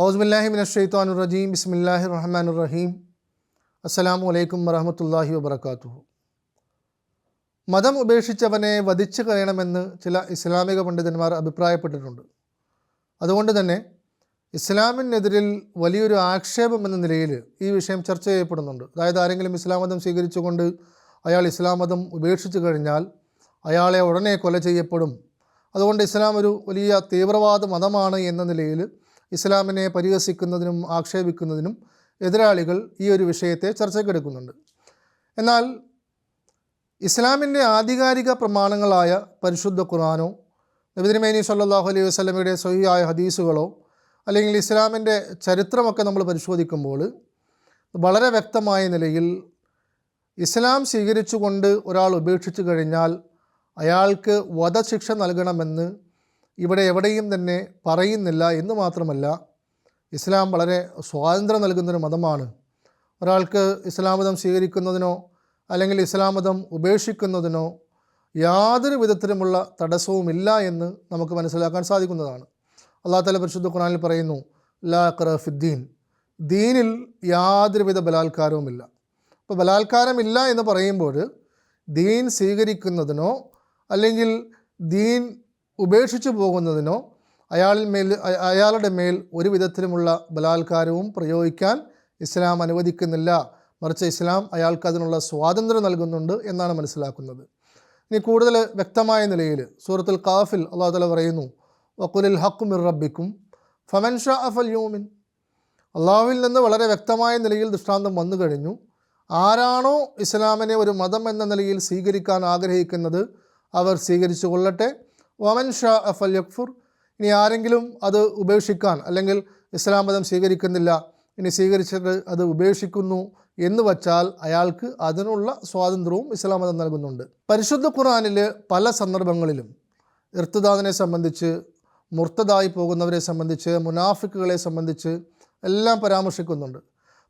ഔസ്ബില്ലാഹി മിനഷെയ്ത്താൻ റജീം. ബിസ്മില്ലാഹി റഹ്മാൻ റഹീം. അസ്സലാമു അലൈക്കും വറഹമത്തല്ലാഹി വബർക്കാത്തു മതം ഉപേക്ഷിച്ചവനെ വധിച്ചു കഴിയണമെന്ന് ചില ഇസ്ലാമിക പണ്ഡിതന്മാർ അഭിപ്രായപ്പെട്ടിട്ടുണ്ട്. അതുകൊണ്ട് തന്നെ ഇസ്ലാമിനെതിരിൽ വലിയൊരു ആക്ഷേപം എന്ന നിലയിൽ ഈ വിഷയം ചർച്ച ചെയ്യപ്പെടുന്നുണ്ട്. അതായത് ആരെങ്കിലും ഇസ്ലാം മതം സ്വീകരിച്ചുകൊണ്ട് അയാൾ ഇസ്ലാം മതം ഉപേക്ഷിച്ചു കഴിഞ്ഞാൽ അയാളെ ഉടനെ കൊല ചെയ്യപ്പെടും. അതുകൊണ്ട് ഇസ്ലാം ഒരു വലിയ തീവ്രവാദ മതമാണ് എന്ന നിലയിൽ ഇസ്ലാമിനെ പരിഹസിക്കുന്നതിനും ആക്ഷേപിക്കുന്നതിനും എതിരാളികൾ ഈ ഒരു വിഷയത്തെ ചർച്ചയ്ക്കെടുക്കുന്നുണ്ട് എന്നാൽ ഇസ്ലാമിന്റെ ആധികാരിക പ്രമാണങ്ങളായ പരിശുദ്ധ ഖുർആാനോ നബിദിനമേനി സല്ലാഹു അലൈഹി വസ്ലമയുടെ സഹിയായ ഹദീസുകളോ അല്ലെങ്കിൽ ഇസ്ലാമിന്റെ ചരിത്രമൊക്കെ നമ്മൾ പരിശോധിക്കുമ്പോൾ വളരെ വ്യക്തമായ നിലയിൽ ഇസ്ലാം സ്വീകരിച്ചുകൊണ്ട് ഒരാൾ ഉപേക്ഷിച്ചു കഴിഞ്ഞാൽ അയാൾക്ക് വധശിക്ഷ നൽകണമെന്ന് ഇവിടെ എവിടെയും തന്നെ പറയുന്നില്ല എന്ന് മാത്രമല്ല ഇസ്ലാം വളരെ സ്വാതന്ത്ര്യം നൽകുന്നൊരു മതമാണ്. ഒരാൾക്ക് ഇസ്ലാം മതം സ്വീകരിക്കുന്നതിനോ അല്ലെങ്കിൽ ഇസ്ലാം മതം ഉപേക്ഷിക്കുന്നതിനോ യാതൊരു വിധത്തിലുമുള്ള തടസ്സവുമില്ല എന്ന് നമുക്ക് മനസ്സിലാക്കാൻ സാധിക്കുന്നതാണ്. അള്ളാഹു പരിശുദ്ധ ഖുറാനിൽ പറയുന്നു ലാ ഖറഫിദ്ദീൻ ദീനിൽ യാതൊരുവിധ ബലാത്കാരവുമില്ല. അപ്പോൾ ബലാത്കാരമില്ല എന്ന് പറയുമ്പോൾ ദീൻ സ്വീകരിക്കുന്നതിനോ അല്ലെങ്കിൽ ദീൻ ഉപേക്ഷിച്ചു പോകുന്നതിനോ അയാളിൽ മേൽ അയാളുടെ മേൽ ഒരു വിധത്തിലുമുള്ള ബലാത്കാരവും പ്രയോഗിക്കാൻ ഇസ്ലാം അനുവദിക്കുന്നില്ല. മറിച്ച് ഇസ്ലാം അയാൾക്ക് അതിനുള്ള സ്വാതന്ത്ര്യം നൽകുന്നുണ്ട് എന്നാണ് മനസ്സിലാക്കുന്നത്. ഇനി കൂടുതൽ വ്യക്തമായ നിലയിൽ സൂറത്തുൽ കാഫിൽ അള്ളാഹു തല പറയുന്നു വക്കുലിൽ ഹക്കു മിർ റബ്ബിക്കും ഫമൻ ഷാ അഫൽ യൂമിൻ അള്ളാഹുവിൽ നിന്ന് വളരെ വ്യക്തമായ നിലയിൽ ദൃഷ്ടാന്തം വന്നു കഴിഞ്ഞു. ആരാണോ ഇസ്ലാമിനെ ഒരു മതം എന്ന നിലയിൽ സ്വീകരിക്കാൻ ആഗ്രഹിക്കുന്നത് അവർ സ്വീകരിച്ചു കൊള്ളട്ടെ. വമൻ ഷാ അഫൽ യക്ഫുർ. ഇനി ആരെങ്കിലും അത് ഉപേക്ഷിക്കാൻ അല്ലെങ്കിൽ ഇസ്ലാം മതം സ്വീകരിക്കുന്നില്ല ഇനി സ്വീകരിച്ചിട്ട് അത് ഉപേക്ഷിക്കുന്നു എന്ന് വച്ചാൽ അയാൾക്ക് അതിനുള്ള സ്വാതന്ത്ര്യവും ഇസ്ലാം മതം നൽകുന്നുണ്ട്. പരിശുദ്ധ ഖുറാനിൽ പല സന്ദർഭങ്ങളിലും ഇർത്തദാദിനെ സംബന്ധിച്ച് മുർത്തതായി പോകുന്നവരെ സംബന്ധിച്ച് മുനാഫിക്കുകളെ സംബന്ധിച്ച് എല്ലാം പരാമർശിക്കുന്നുണ്ട്.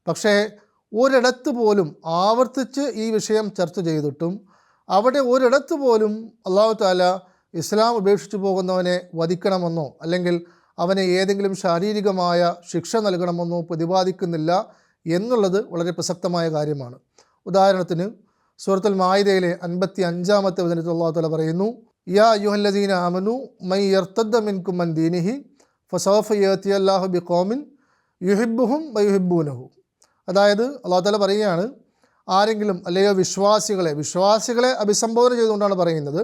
പക്ഷേ ഒരിടത്ത് പോലും ആവർത്തിച്ച് ഈ വിഷയം ചർച്ച ചെയ്തിട്ടും അവിടെ ഒരിടത്ത് പോലും അള്ളാഹു താല ഇസ്ലാം ഉപേക്ഷിച്ചു പോകുന്നവനെ വധിക്കണമെന്നോ അല്ലെങ്കിൽ അവനെ ഏതെങ്കിലും ശാരീരികമായ ശിക്ഷ നൽകണമെന്നോ പ്രതിപാദിക്കുന്നില്ല എന്നുള്ളത് വളരെ പ്രസക്തമായ കാര്യമാണ്. ഉദാഹരണത്തിന് സൂറത്തുൽ മായിദയിലെ അൻപത്തി അഞ്ചാമത്തെ വചനത്തിൽ അള്ളാഹു തല പറയുന്നു യാ യുഹല്ലദീന ആമനു മൈ യർത്തദ്ദ മിൻകും മൻ ദീനിഹി ഫസോഫ് യത്തി അല്ലാഹു ബി കോമിൻ യുഹിബുഹും വയുഹിബൂനഹു അതായത് അള്ളാഹു തല പറയുകയാണ് ആരെങ്കിലും അല്ലയോ വിശ്വാസികളെ വിശ്വാസികളെ അഭിസംബോധന ചെയ്തുകൊണ്ടാണ് പറയുന്നത്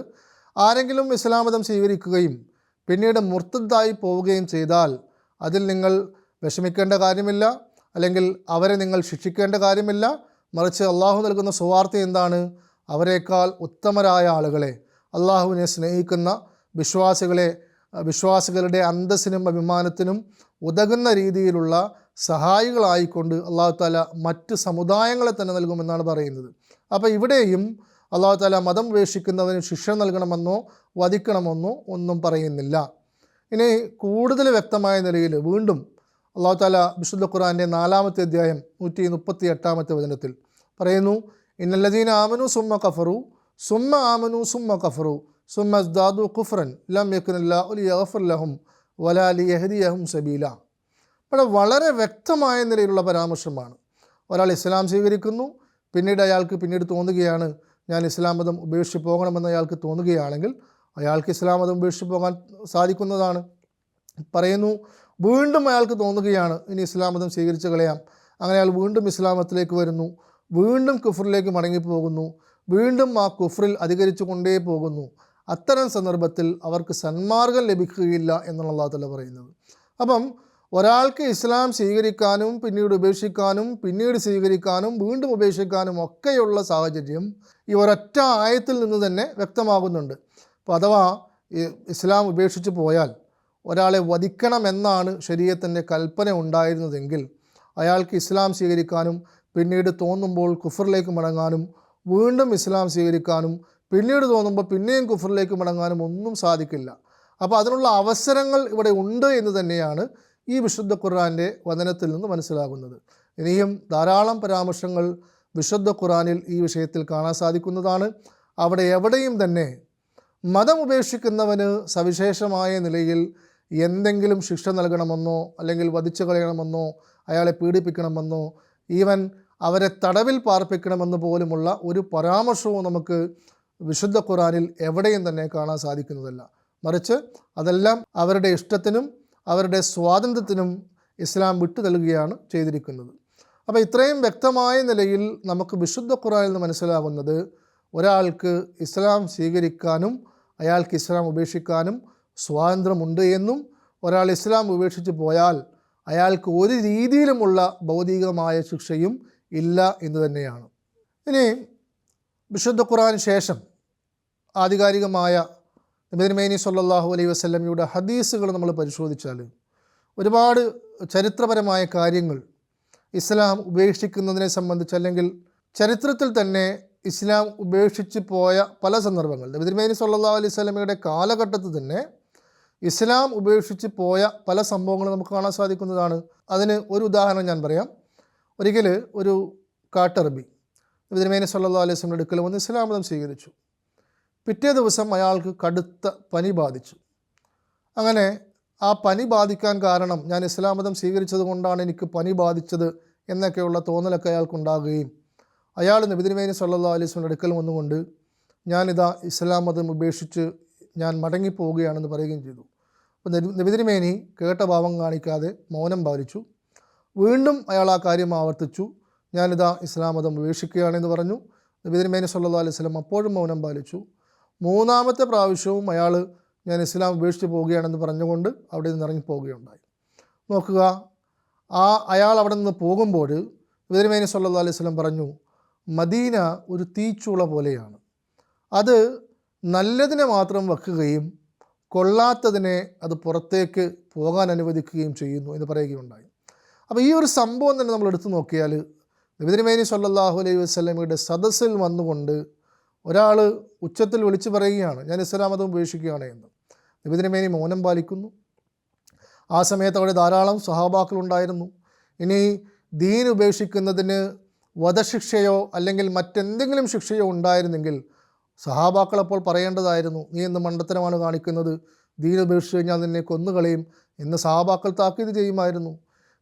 ആരെങ്കിലും ഇസ്ലാമതം സ്വീകരിക്കുകയും പിന്നീട് മുർത്തതായി പോവുകയും ചെയ്താൽ അതിൽ നിങ്ങൾ വിഷമിക്കേണ്ട കാര്യമില്ല അല്ലെങ്കിൽ അവരെ നിങ്ങൾ ശിക്ഷിക്കേണ്ട കാര്യമില്ല. മറിച്ച് അള്ളാഹു നൽകുന്ന സുവാർത്ത എന്താണ്? അവരെക്കാൾ ഉത്തമരായ ആളുകളെ അള്ളാഹുവിനെ സ്നേഹിക്കുന്ന വിശ്വാസികളെ വിശ്വാസികളുടെ അന്തസ്സിനും അഭിമാനത്തിനും ഉതകുന്ന രീതിയിലുള്ള സഹായികളായിക്കൊണ്ട് അള്ളാഹു താല മറ്റ് സമുദായങ്ങളെ തന്നെ നൽകുമെന്നാണ് പറയുന്നത്. അപ്പോൾ ഇവിടെയും അള്ളാഹു താല മതം ഉപേക്ഷിക്കുന്നവന് ശിക്ഷ നൽകണമെന്നോ വധിക്കണമെന്നോ ഒന്നും പറയുന്നില്ല. ഇനി കൂടുതൽ വ്യക്തമായ നിലയിൽ വീണ്ടും അള്ളാഹു താല വിശുദ്ധ ഖുറാന്റെ നാലാമത്തെ അധ്യായം നൂറ്റി മുപ്പത്തി എട്ടാമത്തെ വചനത്തിൽ പറയുന്നു ഇന്നല്ലദീന ആമനു സുമ്മ കഫറു സുമ്മ ആമനു സുമ്മ കഫറു സുമ്മ ദാദു ഖുഫ്രൻ ലം യക്കുനല്ലാ ഉലി ലഹും വലാലി യഹദിയഹും സബീല. ഇവിടെ വളരെ വ്യക്തമായ നിലയിലുള്ള പരാമർശമാണ്. ഒരാൾ ഇസ്ലാം സ്വീകരിക്കുന്നു പിന്നീട് അയാൾക്ക് പിന്നീട് തോന്നുകയാണ് ഞാൻ ഇസ്ലാം മതം ഉപേക്ഷിച്ച് പോകണമെന്ന് അയാൾക്ക് തോന്നുകയാണെങ്കിൽ അയാൾക്ക് ഇസ്ലാം മതം ഉപേക്ഷിച്ച് പോകാൻ സാധിക്കുന്നതാണ്. പറയുന്നു വീണ്ടും അയാൾക്ക് തോന്നുകയാണ് ഇനി ഇസ്ലാം മതം സ്വീകരിച്ച് കളയാം. അങ്ങനെ അയാൾ വീണ്ടും ഇസ്ലാമത്തിലേക്ക് വരുന്നു വീണ്ടും കുഫറിലേക്ക് മടങ്ങിപ്പോകുന്നു വീണ്ടും ആ കുഫറിൽ അധികരിച്ചു കൊണ്ടേ പോകുന്നു. അത്തരം സന്ദർഭത്തിൽ അവർക്ക് സന്മാർഗം ലഭിക്കുകയില്ല എന്നുള്ള അള്ളാഹു തല പറയുന്നത്. അപ്പം ഒരാൾക്ക് ഇസ്ലാം സ്വീകരിക്കാനും പിന്നീട് ഉപേക്ഷിക്കാനും പിന്നീട് സ്വീകരിക്കാനും വീണ്ടും ഉപേക്ഷിക്കാനും ഒക്കെയുള്ള സാഹചര്യം ഈ ഒരൊറ്റ ആയത്തിൽ നിന്ന് തന്നെ വ്യക്തമാകുന്നുണ്ട്. അപ്പോൾ അഥവാ ഇസ്ലാം ഉപേക്ഷിച്ച് പോയാൽ ഒരാളെ വധിക്കണമെന്നാണ് ശരീരത്തിന്റെ കൽപ്പന ഉണ്ടായിരുന്നതെങ്കിൽ അയാൾക്ക് ഇസ്ലാം സ്വീകരിക്കാനും പിന്നീട് തോന്നുമ്പോൾ കുഫറിലേക്ക് മടങ്ങാനും വീണ്ടും ഇസ്ലാം സ്വീകരിക്കാനും പിന്നീട് തോന്നുമ്പോൾ പിന്നെയും കുഫറിലേക്ക് മടങ്ങാനും ഒന്നും സാധിക്കില്ല. അപ്പോൾ അതിനുള്ള അവസരങ്ങൾ ഇവിടെ ഉണ്ട് എന്ന് തന്നെയാണ് ഈ വിശുദ്ധ ഖുർആാന്റെ വചനത്തിൽ നിന്ന് മനസ്സിലാകുന്നത്. ഇനിയും ധാരാളം പരാമർശങ്ങൾ വിശുദ്ധ ഖുറാനിൽ ഈ വിഷയത്തിൽ കാണാൻ സാധിക്കുന്നതാണ്. അവിടെ എവിടെയും തന്നെ മതം ഉപേക്ഷിക്കുന്നവന് സവിശേഷമായ നിലയിൽ എന്തെങ്കിലും ശിക്ഷ നൽകണമെന്നോ അല്ലെങ്കിൽ വധിച്ചു കളയണമെന്നോ അയാളെ പീഡിപ്പിക്കണമെന്നോ ഈവൻ അവരെ തടവിൽ പാർപ്പിക്കണമെന്ന് പോലുമുള്ള ഒരു പരാമർശവും നമുക്ക് വിശുദ്ധ ഖുറാനിൽ എവിടെയും തന്നെ കാണാൻ സാധിക്കുന്നതല്ല. മറിച്ച് അതെല്ലാം അവരുടെ ഇഷ്ടത്തിനും അവരുടെ സ്വാതന്ത്ര്യത്തിനും ഇസ്ലാം വിട്ടു നൽകുകയാണ് ചെയ്തിരിക്കുന്നത്. അപ്പോൾ ഇത്രയും വ്യക്തമായ നിലയിൽ നമുക്ക് വിശുദ്ധ ഖുറാനിൽ നിന്ന് മനസ്സിലാകുന്നത് ഒരാൾക്ക് ഇസ്ലാം സ്വീകരിക്കാനും അയാൾക്ക് ഇസ്ലാം ഉപേക്ഷിക്കാനും സ്വാതന്ത്ര്യമുണ്ട് എന്നും ഒരാൾ ഇസ്ലാം ഉപേക്ഷിച്ച് പോയാൽ അയാൾക്ക് ഒരു രീതിയിലുമുള്ള ഭൗതികമായ ശിക്ഷയും ഇല്ല എന്ന് തന്നെയാണ്. ഇനി വിശുദ്ധ ഖുറാൻ ശേഷം ആധികാരികമായ നബിതിരുമേനി സല്ലല്ലാഹു അലൈ വസ്ലമിയുടെ ഹദീസുകൾ നമ്മൾ പരിശോധിച്ചാൽ ഒരുപാട് ചരിത്രപരമായ കാര്യങ്ങൾ ഇസ്ലാം ഉപേക്ഷിക്കുന്നതിനെ സംബന്ധിച്ച് അല്ലെങ്കിൽ ചരിത്രത്തിൽ തന്നെ ഇസ്ലാം ഉപേക്ഷിച്ച് പോയ പല സന്ദർഭങ്ങൾ. നബിതിരുമേനി സല്ലല്ലാഹു അലൈഹി വസല്ലമയുടെ കാലഘട്ടത്തിൽ തന്നെ ഇസ്ലാം ഉപേക്ഷിച്ച് പോയ പല സംഭവങ്ങളും നമുക്ക് കാണാൻ സാധിക്കുന്നതാണ്. അതിന് ഒരു ഉദാഹരണം ഞാൻ പറയാം. ഒരിക്കൽ ഒരു കാട്ടറബി നബിതിരുമേനി സല്ലല്ലാഹു അലൈഹി വസല്ലമയുടെ അടുക്കൽ വന്ന് ഇസ്ലാം മതം സ്വീകരിച്ചു. പിറ്റേ ദിവസം അയാൾക്ക് കടുത്ത പനി ബാധിച്ചു. അങ്ങനെ ആ പനി ബാധിക്കാൻ കാരണം ഞാൻ ഇസ്ലാം മതം സ്വീകരിച്ചത് കൊണ്ടാണ് എനിക്ക് പനി ബാധിച്ചത് എന്നൊക്കെയുള്ള തോന്നലൊക്കെ അയാൾക്കുണ്ടാകുകയും അയാൾ നബിദിനുമേനി സല്ലാ അലൈസ്മിന്റെ അടുക്കൽ വന്നുകൊണ്ട് ഞാനിതാ ഇസ്ലാം മതം ഉപേക്ഷിച്ച് ഞാൻ മടങ്ങിപ്പോവുകയാണെന്ന് പറയുകയും ചെയ്തു. അപ്പോൾ നബിദിനുമേനി കേട്ട ഭാവം കാണിക്കാതെ മൗനം പാലിച്ചു. വീണ്ടും അയാൾ ആ കാര്യം ആവർത്തിച്ചു. ഞാനിതാ ഇസ്ലാം മതം ഉപേക്ഷിക്കുകയാണെന്ന് പറഞ്ഞു. നബിദിനുമേനി സല്ലാ അലൈഹി സ്വലം അപ്പോഴും മൗനം പാലിച്ചു. മൂന്നാമത്തെ പ്രാവശ്യവും അയാൾ ഞാൻ ഇസ്ലാം ഉപേക്ഷിച്ച് പോവുകയാണെന്ന് പറഞ്ഞുകൊണ്ട് അവിടെ നിന്ന് ഇറങ്ങി പോവുകയുണ്ടായി നോക്കുക ആ അയാൾ അവിടെ നിന്ന് പോകുമ്പോൾ വിദരമേനി സല്ലാ അലൈഹി സ്വലം പറഞ്ഞു മദീന ഒരു തീച്ചുള പോലെയാണ്. അത് നല്ലതിനെ മാത്രം വെക്കുകയും കൊള്ളാത്തതിനെ അത് പുറത്തേക്ക് പോകാൻ അനുവദിക്കുകയും ചെയ്യുന്നു എന്ന് പറയുകയുണ്ടായി. അപ്പോൾ ഈ ഒരു സംഭവം തന്നെ നമ്മൾ എടുത്തു നോക്കിയാൽ വിദരമേനി സല്ലാഹു അലൈഹി വസ്ലമയുടെ സദസ്സിൽ വന്നുകൊണ്ട് ഒരാൾ ഉച്ചത്തിൽ വിളിച്ചു പറയുകയാണ് ഞാൻ ഇസ്ലാം മതം ഉപേക്ഷിക്കുകയാണ് എന്ന്. നബിതിരുമേനി മൗനം പാലിക്കുന്നു. ആ സമയത്ത് അവിടെ ധാരാളം സഹാബാക്കളുണ്ടായിരുന്നു ഇനി ദീൻ ഉപേക്ഷിക്കുന്നതിന് വധശിക്ഷയോ അല്ലെങ്കിൽ മറ്റെന്തെങ്കിലും ശിക്ഷയോ ഉണ്ടായിരുന്നെങ്കിൽ സഹാബാക്കൾ അപ്പോൾ പറയേണ്ടതായിരുന്നു നീ എന്ന് മണ്ടത്തരമാണ് കാണിക്കുന്നത്? ദീൻ ഉപേക്ഷിച്ച് കഴിഞ്ഞാൽ നിന്നെ കൊന്നുകളയും എന്ന് സഹാബാക്കൾ താക്കീത് ചെയ്യുമായിരുന്നു.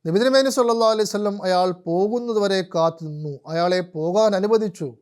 നബിദിനമേനി സല്ലാ അലൈവല്ലം അയാൾ പോകുന്നതുവരെ കാത്തുനിന്നു. കാത്തു നിന്നു അയാളെ പോകാൻ അനുവദിച്ചു.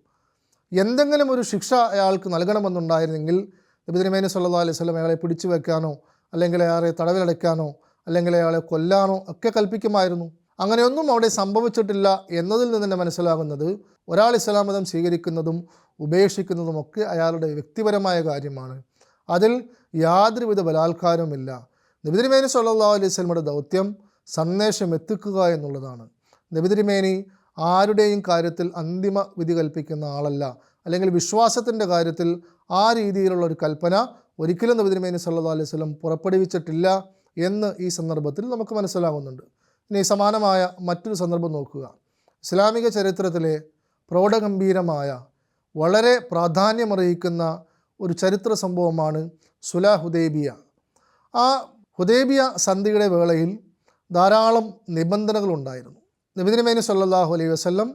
എന്തെങ്കിലും ഒരു ശിക്ഷ അയാൾക്ക് നൽകണമെന്നുണ്ടായിരുന്നെങ്കിൽ നബിദിനമേനി സല്ലാ അലൈഹി സ്വലം അയാളെ പിടിച്ചു വെക്കാനോ അല്ലെങ്കിൽ അയാളെ തടവിലടയ്ക്കാനോ അല്ലെങ്കിൽ അയാളെ കൊല്ലാനോ ഒക്കെ കൽപ്പിക്കുമായിരുന്നു. അങ്ങനെയൊന്നും അവിടെ സംഭവിച്ചിട്ടില്ല എന്നതിൽ നിന്ന് തന്നെ മനസ്സിലാകുന്നത് ഒരാൾ ഇസ്ലാം മതം സ്വീകരിക്കുന്നതും ഉപേക്ഷിക്കുന്നതും ഒക്കെ അയാളുടെ വ്യക്തിപരമായ കാര്യമാണ്. അതിൽ യാതൊരുവിധ ബലാത്കാരവുമില്ല. നബിതിരിമേനി സല്ലാ അലൈഹി സ്വലമയുടെ ദൗത്യം സന്ദേശം എത്തിക്കുക എന്നുള്ളതാണ്. നബിതിരിമേനി ആരുടെയും കാര്യത്തിൽ അന്തിമ വിധി കൽപ്പിക്കുന്ന ആളല്ല. അല്ലെങ്കിൽ വിശ്വാസത്തിന്റെ കാര്യത്തിൽ ആ രീതിയിലുള്ള ഒരു കൽപ്പന ഒരിക്കലും നബിതിരിമേനി സല്ലാ അലൈഹി സ്വലം പുറപ്പെടുവിച്ചിട്ടില്ല എന്ന് ഈ സന്ദർഭത്തിൽ നമുക്ക് മനസ്സിലാകുന്നുണ്ട്. ഇനി സമാനമായ മറ്റൊരു സന്ദർഭം നോക്കുക. ഇസ്ലാമിക ചരിത്രത്തിലെ പ്രൗഢഗംഭീരമായ വളരെ പ്രാധാന്യമർഹിക്കുന്ന ഒരു ചരിത്ര സംഭവമാണ് സുല ഹുദൈബിയ. ആ ഹുദൈബിയ സന്ധിയുടെ വേളയിൽ ധാരാളം നിബന്ധനകളുണ്ടായിരുന്നു നബിദിനമേനി സല്ലാഹു അലൈഹി വസ്ല്ലം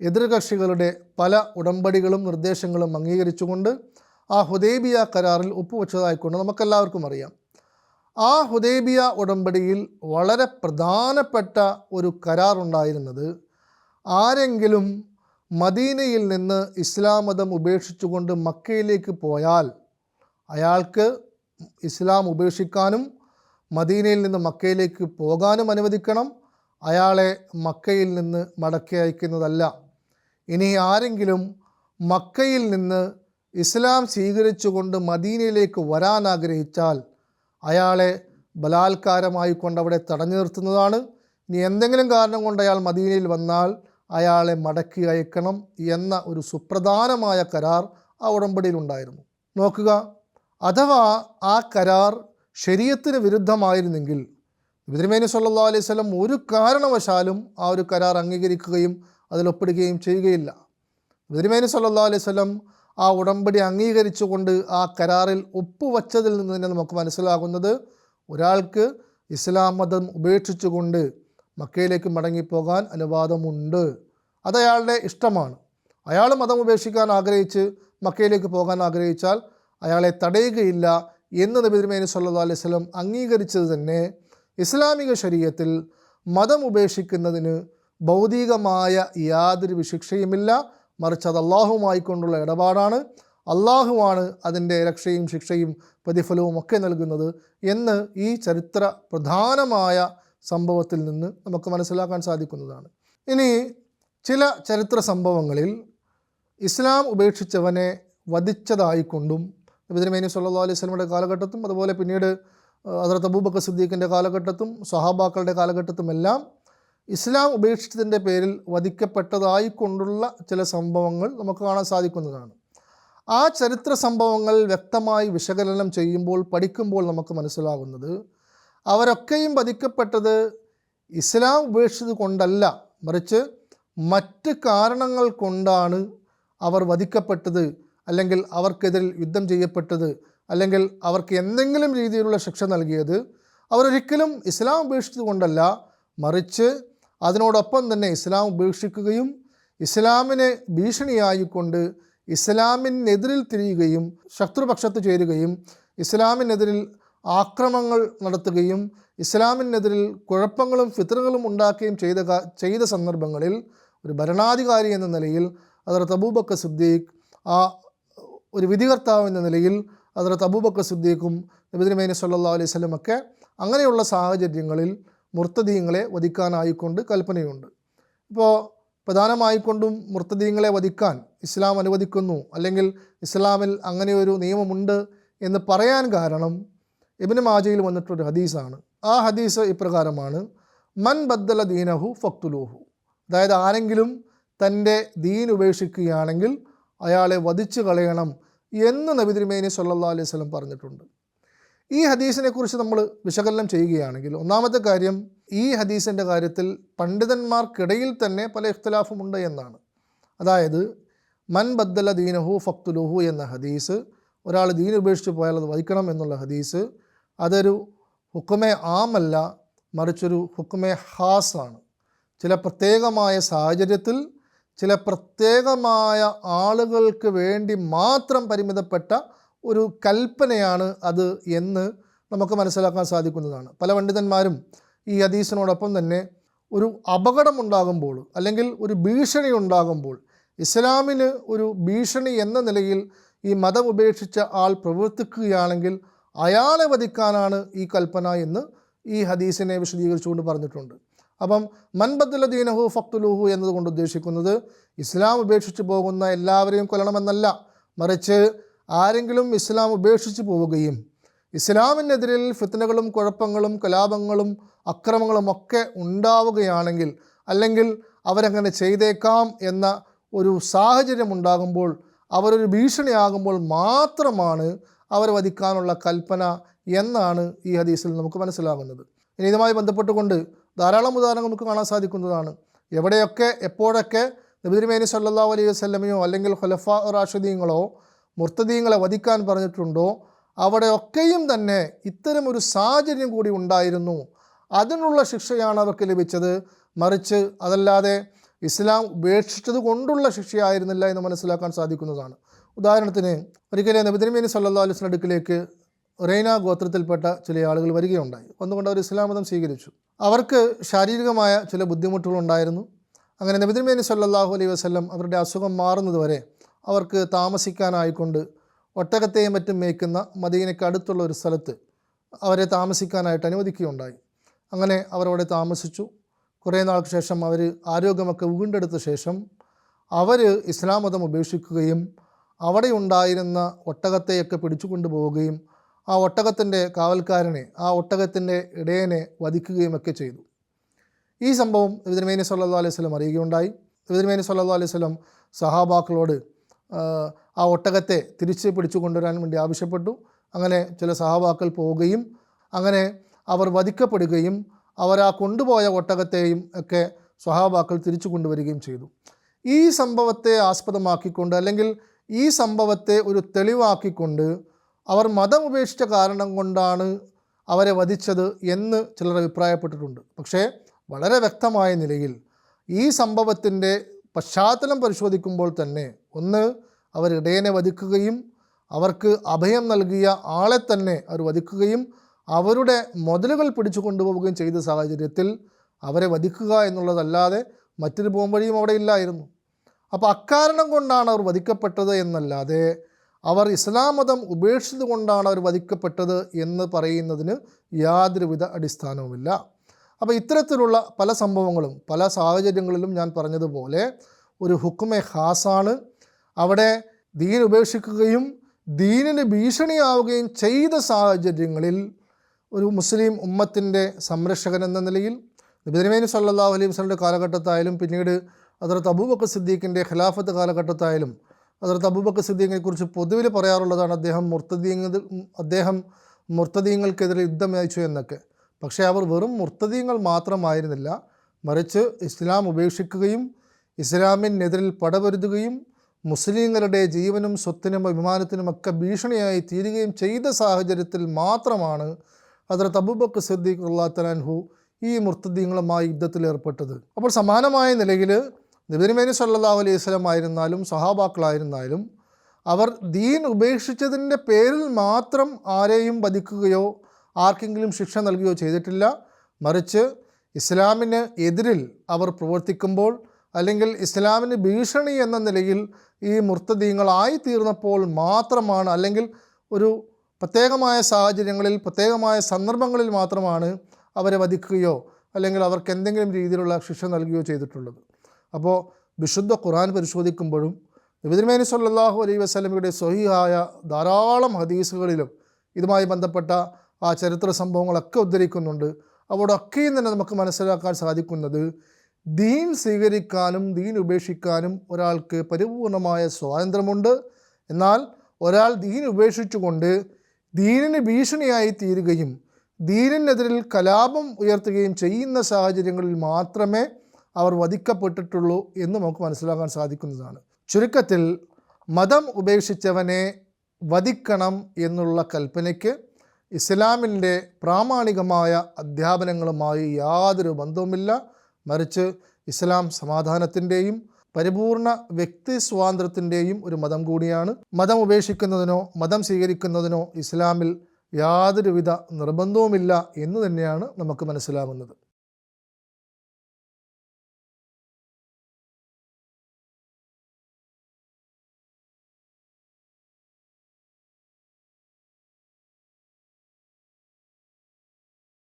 എതിർകക്ഷികളുടെ പല ഉടമ്പടികളും നിർദ്ദേശങ്ങളും അംഗീകരിച്ചുകൊണ്ട് ആ ഹുദൈബിയ കരാറിൽ ഒപ്പുവെച്ചതായിക്കൊണ്ട് നമുക്കെല്ലാവർക്കും അറിയാം. ആ ഹുദൈബിയ ഉടമ്പടിയിൽ വളരെ പ്രധാനപ്പെട്ട ഒരു കരാറുണ്ടായിരുന്നത് ആരെങ്കിലും മദീനയിൽ നിന്ന് ഇസ്ലാം മതം ഉപേക്ഷിച്ചുകൊണ്ട് മക്കയിലേക്ക് പോയാൽ അയാൾക്ക് ഇസ്ലാം ഉപേക്ഷിക്കാനും മദീനയിൽ നിന്ന് മക്കയിലേക്ക് പോകാനും അനുവദിക്കണം. അയാളെ മക്കയിൽ നിന്ന് മടക്കി അയക്കുന്നതല്ല. ഇനി ആരെങ്കിലും മക്കയിൽ നിന്ന് ഇസ്ലാം സ്വീകരിച്ചുകൊണ്ട് മദീനയിലേക്ക് വരാൻ ആഗ്രഹിച്ചാൽ അയാളെ ബലാത്കാരമായി കൊണ്ട് അവിടെ തടഞ്ഞു നിർത്തുന്നതാണ്. ഇനി എന്തെങ്കിലും കാരണം കൊണ്ട് അയാൾ മദീനയിൽ വന്നാൽ അയാളെ മടക്കി അയക്കണം എന്ന ഒരു സുപ്രധാനമായ കരാർ ആ ഉടമ്പടിയിലുണ്ടായിരുന്നു നോക്കുക. അഥവാ ആ കരാർ ശരീരത്തിന് വിരുദ്ധമായിരുന്നെങ്കിൽ തിരുമേനി സല്ലാ അലൈഹി സ്വലം ഒരു കാരണവശാലും ആ ഒരു കരാർ അംഗീകരിക്കുകയും അതിലൊപ്പിടുകയും ചെയ്യുകയില്ല. തിരുമേനി സല്ലാ അലൈഹി സ്വലം ആ ഉടമ്പടി അംഗീകരിച്ചുകൊണ്ട് ആ കരാറിൽ ഒപ്പുവച്ചതിൽ നിന്ന് തന്നെ നമുക്ക് മനസ്സിലാകുന്നത് ഒരാൾക്ക് ഇസ്ലാം മതം ഉപേക്ഷിച്ചുകൊണ്ട് മക്കയിലേക്ക് മടങ്ങിപ്പോകാൻ അനുവാദമുണ്ട്. അത് അയാളുടെ ഇഷ്ടമാണ്. അയാൾ മതം ഉപേക്ഷിക്കാൻ ആഗ്രഹിച്ച് മക്കയിലേക്ക് പോകാൻ ആഗ്രഹിച്ചാൽ അയാളെ തടയുകയില്ല എന്ന് നബി തിരുമേനി സല്ലാ അലൈഹി സ്വലം അംഗീകരിച്ചത് തന്നെ ഇസ്ലാമിക ശരീരത്തിൽ മതം ഉപേക്ഷിക്കുന്നതിന് ഭൗതികമായ യാതൊരു വിശിക്ഷയുമില്ല. മറിച്ച് അത് അള്ളാഹുമായി കൊണ്ടുള്ള ഇടപാടാണ്. അള്ളാഹുവാണ് അതിന്റെ രക്ഷയും ശിക്ഷയും പ്രതിഫലവും ഒക്കെ നൽകുന്നത് എന്ന് ഈ ചരിത്ര പ്രധാനമായ സംഭവത്തിൽ നിന്ന് നമുക്ക് മനസ്സിലാക്കാൻ സാധിക്കുന്നതാണ്. ഇനി ചില ചരിത്ര സംഭവങ്ങളിൽ ഇസ്ലാം ഉപേക്ഷിച്ചവനെ വധിച്ചതായിക്കൊണ്ടും നബിദിനമേനി സല്ലാ അലൈഹി സ്വലമിയുടെ കാലഘട്ടത്തും അതുപോലെ പിന്നീട് ഹസ്രത്ത് അബൂബക്കർ സിദ്ദീഖിന്റെ കാലഘട്ടത്തും സഹാബാക്കളുടെ കാലഘട്ടത്തുമെല്ലാം ഇസ്ലാം ഉപേക്ഷിച്ചതിന്റെ പേരിൽ വധിക്കപ്പെട്ടതായിക്കൊണ്ടുള്ള ചില സംഭവങ്ങൾ നമുക്ക് കാണാൻ സാധിക്കുന്നതാണ്. ആ ചരിത്ര സംഭവങ്ങൾ വ്യക്തമായി വിശകലനം ചെയ്യുമ്പോൾ പഠിക്കുമ്പോൾ നമുക്ക് മനസ്സിലാകുന്നത് അവരൊക്കെയും വധിക്കപ്പെട്ടത് ഇസ്ലാം ഉപേക്ഷിച്ചത് കൊണ്ടല്ല മറിച്ച് മറ്റ് കാരണങ്ങൾ കൊണ്ടാണ് അവർ വധിക്കപ്പെട്ടത് അല്ലെങ്കിൽ അവർക്കെതിരിൽ യുദ്ധം ചെയ്യപ്പെട്ടത് അല്ലെങ്കിൽ അവർക്ക് എന്തെങ്കിലും രീതിയിലുള്ള ശിക്ഷ നൽകിയത് അവരൊരിക്കലും ഇസ്ലാം ഉപേക്ഷിച്ചത് കൊണ്ടല്ല മറിച്ച് അതിനോടൊപ്പം തന്നെ ഇസ്ലാം ഉപേക്ഷിക്കുകയും ഇസ്ലാമിനെ ഭീഷണിയായിക്കൊണ്ട് ഇസ്ലാമിനെതിരിൽ തിരിയുകയും ശത്രുപക്ഷത്ത് ചേരുകയും ഇസ്ലാമിനെതിരിൽ ആക്രമങ്ങൾ നടത്തുകയും ഇസ്ലാമിനെതിരിൽ കുഴപ്പങ്ങളും ഫിത്തറുകളും ഉണ്ടാക്കുകയും ചെയ്ത ചെയ്ത സന്ദർഭങ്ങളിൽ ഒരു ഭരണാധികാരി എന്ന നിലയിൽ അതർ തബൂബക്ക സിദ്ദീഖ് ആ ഒരു വിധികർത്താവ് എന്ന നിലയിൽ അതിർത്ത് തബൂബക്ക സുദ്ദീഖും നബിദിനമേനി സല്ലാ അലൈഹി സ്വലമൊക്കെ അങ്ങനെയുള്ള സാഹചര്യങ്ങളിൽ മുർത്തദീങ്ങളെ വധിക്കാനായിക്കൊണ്ട് കൽപ്പനയുണ്ട്. ഇപ്പോൾ പ്രധാനമായിക്കൊണ്ടും മുർത്തദീങ്ങളെ വധിക്കാൻ ഇസ്ലാം അനുവദിക്കുന്നു അല്ലെങ്കിൽ ഇസ്ലാമിൽ അങ്ങനെ ഒരു നിയമമുണ്ട് എന്ന് പറയാൻ കാരണം ഇബിന് മാജയിൽ വന്നിട്ടൊരു ഹദീസാണ്. ആ ഹദീസ് ഇപ്രകാരമാണ് മൻ ബദ്ദല ദീനഹു ഫക്തുലൂഹു. അതായത് ആരെങ്കിലും തന്റെ ദീൻ ഉപേക്ഷിക്കുകയാണെങ്കിൽ അയാളെ വധിച്ചു കളയണം എന്ന് നബി തിരുമേനി സല്ലാ അലൈഹി സ്വലം പറഞ്ഞിട്ടുണ്ട്. ഈ ഹദീസിനെ കുറിച്ച് നമ്മൾ വിശകലനം ചെയ്യുകയാണെങ്കിൽ ഒന്നാമത്തെ കാര്യം ഈ ഹദീസിന്റെ കാര്യത്തിൽ പണ്ഡിതന്മാർക്കിടയിൽ തന്നെ പല ഇഖ്തിലാഫുമുണ്ട് എന്നാണ്. അതായത് മൻ ബദ്ദല ദീനഹു ഫക്തുലുഹു എന്ന ഹദീസ് ഒരാൾ ദീൻ ഉപേക്ഷിച്ച് പോയാൽ അത് വഹിക്കണം എന്നുള്ള ഹദീസ് അതൊരു ഹുക്കുമെ ആമല്ല മറിച്ചൊരു ഹുക്കുമെ ഹാസാണ്. ചില പ്രത്യേകമായ സാഹചര്യത്തിൽ ചില പ്രത്യേകമായ ആളുകൾക്ക് വേണ്ടി മാത്രം പരിമിതപ്പെട്ട ഒരു കൽപ്പനയാണ് അത് എന്ന് നമുക്ക് മനസ്സിലാക്കാൻ സാധിക്കുന്നതാണ്. പല പണ്ഡിതന്മാരും ഈ ഹദീസിനോടൊപ്പം തന്നെ ഒരു അപകടമുണ്ടാകുമ്പോൾ അല്ലെങ്കിൽ ഒരു ഭീഷണി ഉണ്ടാകുമ്പോൾ ഇസ്ലാമിന് ഒരു ഭീഷണി എന്ന നിലയിൽ ഈ മതം ഉപേക്ഷിച്ച ആൾ പ്രവർത്തിക്കുകയാണെങ്കിൽ അയാളെ വധിക്കാനാണ് ഈ കൽപ്പന എന്ന് ഈ ഹദീസിനെ വിശദീകരിച്ചുകൊണ്ട് പറഞ്ഞിട്ടുണ്ട്. അപ്പം മൻബദ്ദുല ദീനഹു ഫക്തുലുഹു എന്നതുകൊണ്ട് ഉദ്ദേശിക്കുന്നത് ഇസ്ലാം ഉപേക്ഷിച്ച് പോകുന്ന എല്ലാവരെയും കൊല്ലണമെന്നല്ല മറിച്ച് ആരെങ്കിലും ഇസ്ലാം ഉപേക്ഷിച്ച് പോവുകയും ഇസ്ലാമിനെതിരിൽ ഫിത്തനകളും കുഴപ്പങ്ങളും കലാപങ്ങളും അക്രമങ്ങളും ഒക്കെ ഉണ്ടാവുകയാണെങ്കിൽ അല്ലെങ്കിൽ അവരങ്ങനെ ചെയ്തേക്കാം എന്ന ഒരു സാഹചര്യം ഉണ്ടാകുമ്പോൾ അവരൊരു ഭീഷണിയാകുമ്പോൾ മാത്രമാണ് അവരെ വധിക്കാനുള്ള കൽപ്പന എന്നാണ് ഈ ഹദീസിൽ നമുക്ക് മനസ്സിലാകുന്നത്. ഇനി ഇതുമായി ബന്ധപ്പെട്ടുകൊണ്ട് ധാരാളം ഉദാഹരണങ്ങൾ നമുക്ക് കാണാൻ സാധിക്കുന്നതാണ്. എവിടെയൊക്കെ എപ്പോഴൊക്കെ നബിദുരമേനി സല്ലാ അലൈഹി വസ്ലമയോ അല്ലെങ്കിൽ ഖുലഫ റാഷിദീങ്ങളോ മുർത്തദീങ്ങളെ വധിക്കാൻ പറഞ്ഞിട്ടുണ്ടോ അവിടെയൊക്കെയും തന്നെ ഇത്തരം ഒരു സാഹചര്യം കൂടി ഉണ്ടായിരുന്നു. അതിനുള്ള ശിക്ഷയാണ് അവർക്ക് ലഭിച്ചത്. മറിച്ച് അതല്ലാതെ ഇസ്ലാം ഉപേക്ഷിച്ചത് കൊണ്ടുള്ള ശിക്ഷയായിരുന്നില്ല എന്ന് മനസ്സിലാക്കാൻ സാധിക്കുന്നതാണ്. ഉദാഹരണത്തിന് ഒരിക്കലും നബിദിനമേനി സല്ലാ അടുക്കിലേക്ക് റെയ്ന ഗോത്രത്തിൽപ്പെട്ട ചില ആളുകൾ വരികയുണ്ടായി. വന്നുകൊണ്ട് അവർ ഇസ്ലാം മതം സ്വീകരിച്ചു. അവർക്ക് ശാരീരികമായ ചില ബുദ്ധിമുട്ടുകളുണ്ടായിരുന്നു. അങ്ങനെ നബിദിനമേനി സല്ലാഹു അലൈഹി വസ്ലം അവരുടെ അസുഖം മാറുന്നതുവരെ അവർക്ക് താമസിക്കാനായിക്കൊണ്ട് ഒട്ടകത്തെയും മറ്റും മേയ്ക്കുന്ന മദീനയ്ക്ക് അടുത്തുള്ള ഒരു സ്ഥലത്ത് അവരെ താമസിക്കാനായിട്ട് അനുവദിക്കുകയുണ്ടായി. അങ്ങനെ അവരവിടെ താമസിച്ചു. കുറേ നാൾക്ക് ശേഷം അവർ ആരോഗ്യമൊക്കെ വീണ്ടെടുത്ത ശേഷം അവർ ഇസ്ലാം മതം ഉപേക്ഷിക്കുകയും അവിടെ ഉണ്ടായിരുന്ന ഒട്ടകത്തെയൊക്കെ പിടിച്ചു കൊണ്ടുപോവുകയും ആ ഒട്ടകത്തിന്റെ കാവൽക്കാരനെ ആ ഒട്ടകത്തിന്റെ ഇടയനെ വധിക്കുകയും ഒക്കെ ചെയ്തു. ഈ സംഭവം വിതിരമേനി സല്ലാ അലൈഹി സ്വലം അറിയുകയുണ്ടായി. വിതിരമേനി സല്ലാ അലൈഹി സ്വലം സഹാബാക്കളോട് ആ ഒട്ടകത്തെ തിരിച്ച് പിടിച്ചു കൊണ്ടുവരാൻ വേണ്ടി ആവശ്യപ്പെട്ടു. അങ്ങനെ ചില സഹാബാക്കൾ പോവുകയും അങ്ങനെ അവർ വധിക്കപ്പെടുകയും അവർ ആ കൊണ്ടുപോയ ഒട്ടകത്തെയും ഒക്കെ സ്വഹാബാക്കൾ തിരിച്ചു കൊണ്ടുവരികയും ചെയ്തു. ഈ സംഭവത്തെ ആസ്പദമാക്കിക്കൊണ്ട് അല്ലെങ്കിൽ ഈ സംഭവത്തെ ഒരു തെളിവാക്കിക്കൊണ്ട് അവർ മതം ഉപേക്ഷിച്ച കാരണം കൊണ്ടാണ് അവരെ വധിച്ചത് എന്ന് ചിലർ അഭിപ്രായപ്പെട്ടിട്ടുണ്ട്. പക്ഷേ വളരെ വ്യക്തമായ നിലയിൽ ഈ സംഭവത്തിന്റെ പശ്ചാത്തലം പരിശോധിക്കുമ്പോൾ തന്നെ ഒന്ന് അവർ ഇടയനെ വധിക്കുകയും അവർക്ക് അഭയം നൽകിയ ആളെ തന്നെ അവർ വധിക്കുകയും അവരുടെ മുതലുകൾ പിടിച്ചു കൊണ്ടുപോവുകയും ചെയ്ത സാഹചര്യത്തിൽ അവരെ വധിക്കുക എന്നുള്ളതല്ലാതെ മറ്റൊരു പോംവഴിയും അവിടെ ഇല്ലായിരുന്നു. അപ്പോൾ അക്കാരണം കൊണ്ടാണ് അവർ വധിക്കപ്പെട്ടത് എന്നല്ലാതെ അവർ ഇസ്ലാം മതം ഉപേക്ഷിച്ചുകൊണ്ടാണ് അവർ വധിക്കപ്പെട്ടത് എന്ന് പറയുന്നതിന് യാതൊരുവിധ അടിസ്ഥാനവുമില്ല. അപ്പോൾ ഇത്തരത്തിലുള്ള പല സംഭവങ്ങളും പല സാഹചര്യങ്ങളിലും ഞാൻ പറഞ്ഞതുപോലെ ഒരു ഹുക്കുമെ ഖാസാണ്. അവിടെ ദീൻ ഉപേക്ഷിക്കുകയും ദീനിന് ഭീഷണിയാവുകയും ചെയ്ത സാഹചര്യങ്ങളിൽ ഒരു മുസ്ലിം ഉമ്മത്തിന്റെ സംരക്ഷകൻ എന്ന നിലയിൽ നബിദിനമേനി സല്ലാഹു അലൈഹി വസ്ലിന്റെ കാലഘട്ടത്തായാലും പിന്നീട് അതർ അബൂബക്കർ സിദ്ദീഖിന്റെ ഖിലാഫത്ത് കാലഘട്ടത്തായാലും അതിർത്ത് അബൂബക്കർ സിദ്ദീഖിനെ കുറിച്ച് പൊതുവിൽ പറയാറുള്ളതാണ് അദ്ദേഹം മുർത്തദീങ്ങ അദ്ദേഹം മുർത്തദീങ്ങൾക്കെതിരെ യുദ്ധം അയച്ചു എന്നൊക്കെ. പക്ഷേ അവർ വെറും മുർത്തദീങ്ങൾ മാത്രമായിരുന്നില്ല. മറിച്ച് ഇസ്ലാം ഉപേക്ഷിക്കുകയും ഇസ്ലാമിനെതിരിൽ പടപൊരുതുകയും മുസ്ലിങ്ങളുടെ ജീവനും സ്വത്തിനും അഭിമാനത്തിനുമൊക്കെ ഭീഷണിയായി തീരുകയും ചെയ്ത സാഹചര്യത്തിൽ മാത്രമാണ് അതിർത്ത് അബൂബക്കർ സിദ്ദീഖ് അള്ളാത്തലാൻഹു ഈ മുർത്തദീങ്ങളുമായി യുദ്ധത്തിൽ ഏർപ്പെട്ടത്. അപ്പോൾ സമാനമായ നിലയിൽ നബിനുമേനി സല്ലാഹു അലൈഹി സ്വലം ആയിരുന്നാലും സഹാബാക്കളായിരുന്നാലും അവർ ദീൻ ഉപേക്ഷിച്ചതിന്റെ പേരിൽ മാത്രം ആരെയും വധിക്കുകയോ ആർക്കെങ്കിലും ശിക്ഷ നൽകുകയോ ചെയ്തിട്ടില്ല. മറിച്ച് ഇസ്ലാമിന് എതിരിൽ അവർ പ്രവർത്തിക്കുമ്പോൾ അല്ലെങ്കിൽ ഇസ്ലാമിന് ഭീഷണി എന്ന നിലയിൽ ഈ മുർത്തദീങ്ങളായി തീർന്നപ്പോൾ മാത്രമാണ് അല്ലെങ്കിൽ ഒരു പ്രത്യേകമായ സാഹചര്യങ്ങളിൽ പ്രത്യേകമായ സന്ദർഭങ്ങളിൽ മാത്രമാണ് അവരെ വധിക്കുകയോ അല്ലെങ്കിൽ അവർക്ക് എന്തെങ്കിലും രീതിയിലുള്ള ശിക്ഷ നൽകുകയോ ചെയ്തിട്ടുള്ളത്. അപ്പോൾ വിശുദ്ധ ഖുറാൻ പരിശോധിക്കുമ്പോഴും നബിതിരുമേനി സല്ലാഹു അലൈ വസ്ലമിയുടെ സ്വഹിയായ ധാരാളം ഹദീസുകളിലും ഇതുമായി ബന്ധപ്പെട്ട ആ ചരിത്ര സംഭവങ്ങളൊക്കെ ഉദ്ധരിക്കുന്നുണ്ട്. അവിടെയൊക്കെയും തന്നെ നമുക്ക് മനസ്സിലാക്കാൻ സാധിക്കുന്നത് ദീൻ സ്വീകരിക്കാനും ദീൻ ഉപേക്ഷിക്കാനും ഒരാൾക്ക് പരിപൂർണമായ സ്വാതന്ത്ര്യമുണ്ട്. എന്നാൽ ഒരാൾ ദീൻ ഉപേക്ഷിച്ചുകൊണ്ട് ദീനിന് ഭീഷണിയായി തീരുകയും ദീനിനെതിരിൽ കലാപം ഉയർത്തുകയും ചെയ്യുന്ന സാഹചര്യങ്ങളിൽ മാത്രമേ അവർ വധിക്കപ്പെട്ടിട്ടുള്ളൂ എന്ന് നമുക്ക് മനസ്സിലാക്കാൻ സാധിക്കുന്നതാണ്. ചുരുക്കത്തിൽ മതം ഉപേക്ഷിച്ചവനെ വധിക്കണം എന്നുള്ള കൽപ്പനയ്ക്ക് ഇസ്ലാമിന്റെ പ്രാമാണികമായ അധ്യാപനങ്ങളുമായി യാതൊരു ബന്ധവുമില്ല. മറിച്ച് ഇസ്ലാം സമാധാനത്തിന്റെയും പരിപൂർണ വ്യക്തി സ്വാതന്ത്ര്യത്തിന്റെയും ഒരു മതം കൂടിയാണ്. മതം ഉപേക്ഷിക്കുന്നതിനോ മതം സ്വീകരിക്കുന്നതിനോ ഇസ്ലാമിൽ യാതൊരുവിധ നിർബന്ധവുമില്ല എന്ന് തന്നെയാണ് നമുക്ക് മനസ്സിലാകുന്നത്.